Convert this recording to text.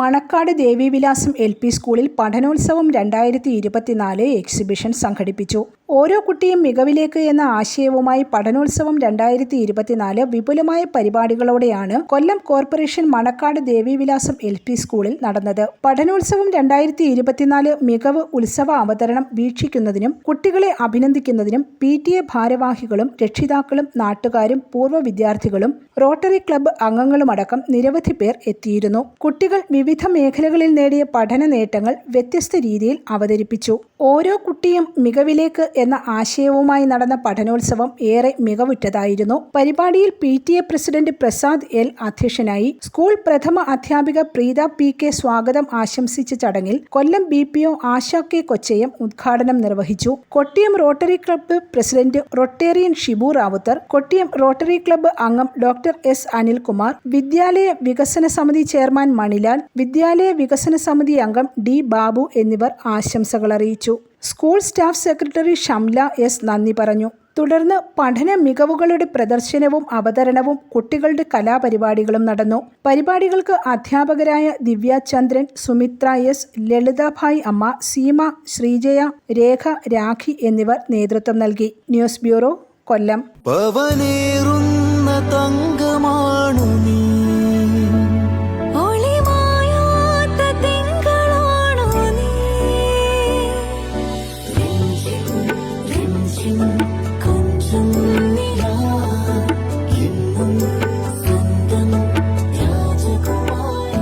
Manacaud Devivilasam L P സ്കൂളിൽ പഠനോത്സവം രണ്ടായിരത്തി ഇരുപത്തിനാല് എക്സിബിഷൻ സംഘടിപ്പിച്ചു. ഓരോ കുട്ടിയും മികവിലേക്ക് എന്ന ആശയവുമായി പഠനോത്സവം രണ്ടായിരത്തി ഇരുപത്തിനാല് വിപുലമായ പരിപാടികളോടെയാണ് Kollam corporation Manakkad Devivilasam L P സ്കൂളിൽ നടന്നത്. പഠനോത്സവം രണ്ടായിരത്തി ഇരുപത്തിനാല് മികവ് ഉത്സവ അവതരണം വീക്ഷിക്കുന്നതിനും കുട്ടികളെ അഭിനന്ദിക്കുന്നതിനും പി ടി എ ഭാരവാഹികളും രക്ഷിതാക്കളും നാട്ടുകാരും പൂർവ വിദ്യാർത്ഥികളും റോട്ടറി ക്ലബ്ബ് അംഗങ്ങളുമടക്കം നിരവധി പേർ എത്തിയിരുന്നു. കുട്ടികൾ വിവിധ മേഖലകളിൽ നേടിയ പഠന നേട്ടങ്ങൾ വ്യത്യസ്ത രീതിയിൽ അവതരിപ്പിച്ചു. ഓരോ കുട്ടിയും മികവിലേക്ക് എന്ന ആശയവുമായി നടന്ന പഠനോത്സവം ഏറെ മികവുറ്റതായിരുന്നു. പരിപാടിയിൽ P T A president Prasad L അധ്യക്ഷനായി സ്കൂൾ പ്രഥമ അധ്യാപിക പ്രീത പി കെ സ്വാഗതം ആശംസിച്ച ചടങ്ങിൽ Kollam B P O Asha K Kochayam ഉദ്ഘാടനം നിർവഹിച്ചു. Kottiyam Rotary club president Rotarian Shibu Ravuthar Kottiyam Rotary club അംഗം ഡോക്ടർ എസ് അനിൽകുമാർ വിദ്യാലയ വികസന സമിതി ചെയർമാൻ മണിലാൽ വിദ്യാലയ വികസന സമിതി അംഗം ഡി ബാബു എന്നിവർ ആശംസകൾ അറിയിച്ചു. School staff secretary Shamla S നന്ദി പറഞ്ഞു. തുടർന്ന് പഠന മികവുകളുടെ പ്രദർശനവും അവതരണവും കുട്ടികളുടെ കലാപരിപാടികളും നടന്നു. പരിപാടികൾക്ക് അധ്യാപകരായ ദിവ്യ ചന്ദ്രൻ സുമിത്ര എസ് ലളിതാഭായ് അമ്മ സീമ ശ്രീജയ രേഖ രാഖി എന്നിവർ നേതൃത്വം നൽകി. News bureau Kollam. തങ്കമാണു